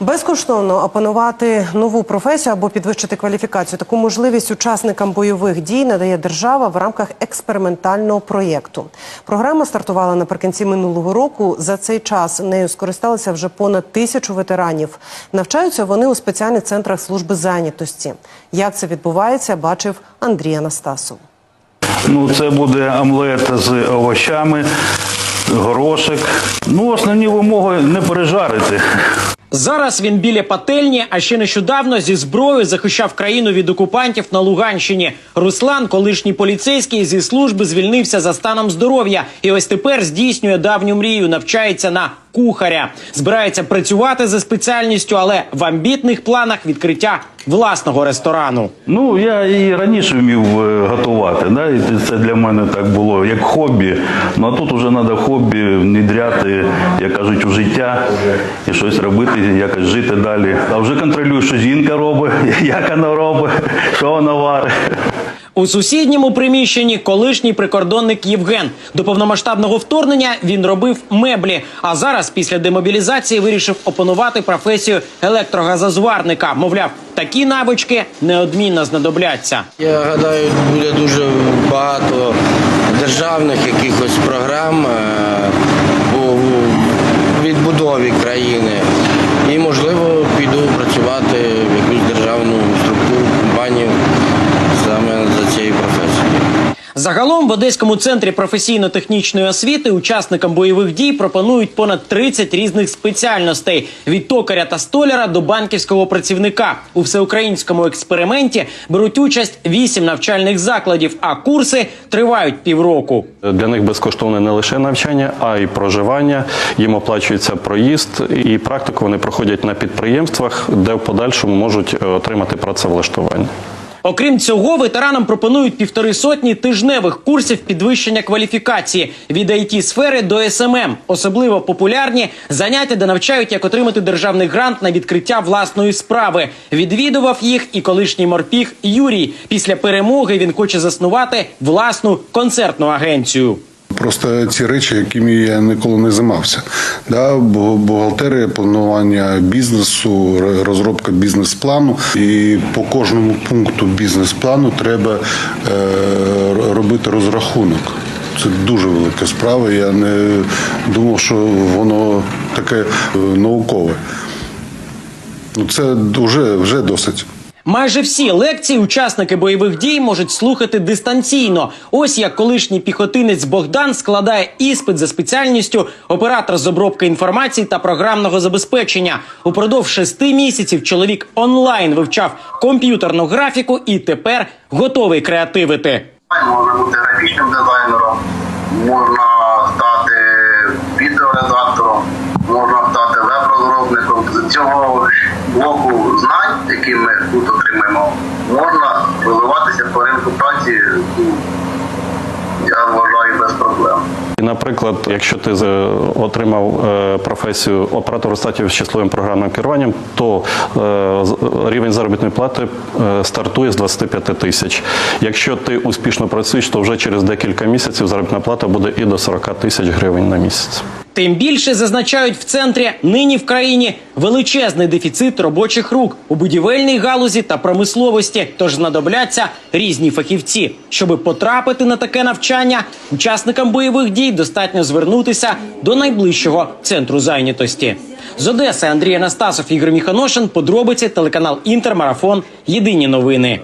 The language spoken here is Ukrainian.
Безкоштовно опанувати нову професію або підвищити кваліфікацію. Таку можливість учасникам бойових дій надає держава в рамках експериментального проєкту. Програма стартувала наприкінці минулого року. За цей час нею скористалися вже понад тисячу ветеранів. Навчаються вони у спеціальних центрах служби зайнятості. Як це відбувається, бачив Андрій Анастасов. Ну, це буде омлет з овочами, горошек. Ну, основні вимоги не пережарити. Зараз він біля пательні, а ще нещодавно зі зброєю захищав країну від окупантів на Луганщині. Руслан, колишній поліцейський зі служби, звільнився за станом здоров'я, і ось тепер здійснює давню мрію, навчається на кухаря. Збирається працювати за спеціальністю, але в амбітних планах відкриття власного ресторану. Ну, я і раніше вмів е, готувати. Да? І це для мене так було як хобі. Ну а тут вже треба хобі внідряти, як кажуть, у життя і щось робити, якось жити далі. А вже контролюю, що жінка робить, як вона робить, що вона варить. У сусідньому приміщенні колишній прикордонник Євген. До повномасштабного вторгнення він робив меблі. А зараз, після демобілізації, вирішив опанувати професію електрогазозварника. Мовляв, такі навички неодмінно знадобляться. Я гадаю, буде дуже багато державних якихось програм е, по відбудові країни. І, можливо, піду працювати в Загалом в Одеському центрі професійно-технічної освіти учасникам бойових дій пропонують понад 30 різних спеціальностей від токаря та столяра до банківського працівника. У всеукраїнському експерименті беруть участь 8 навчальних закладів, а курси тривають півроку. Для них безкоштовне не лише навчання, а й проживання. Їм оплачується проїзд і практику вони проходять на підприємствах, де в подальшому можуть е, отримати працевлаштування. Окрім цього, ветеранам пропонують півтори сотні тижневих курсів підвищення кваліфікації від it сфери до СММ. Особливо популярні заняття, де навчають, як отримати державний грант на відкриття власної справи. Відвідував їх і колишній морпіг Юрій. Після перемоги він хоче заснувати власну концертну агенцію. Просто ці речі, якими я ніколи не займався. Да, бу- бухгалтерія, планування бізнесу, розробка бізнес-плану. І по кожному пункту бізнес-плану треба е, робити розрахунок. Це дуже велика справа. Я не думав, що воно таке е, наукове. Ну, це вже, вже досить. Майже всі лекції учасники бойових дій можуть слухати дистанційно. Ось як колишній піхотинець Богдан складає іспит за спеціальністю оператор з обробки інформації та програмного забезпечення. Упродовж шести місяців чоловік онлайн вивчав комп'ютерну графіку і тепер готовий креативити. Можна бути графічним дизайнером, можна стати відеоредактором, можна стати веб-розробником. З цього блоку знань, які ми тут розвиватися по ринку праці, ну, я вважаю, без проблем. І, наприклад, якщо ти отримав е, професію оператора статів з числовим програмним керуванням, то е, рівень заробітної плати е, стартує з 25 тисяч. Якщо ти успішно працюєш, то вже через декілька місяців заробітна плата буде і до 40 тисяч гривень на місяць. Тим більше зазначають в центрі нині в країні величезний дефіцит робочих рук у будівельній галузі та промисловості. Тож знадобляться різні фахівці. Щоби потрапити на таке навчання, учасникам бойових дій достатньо звернутися до найближчого центру зайнятості. З Одеси Андрій Анастасов, Ігор Міханошин. Подробиці телеканал Інтермарафон. Єдині новини.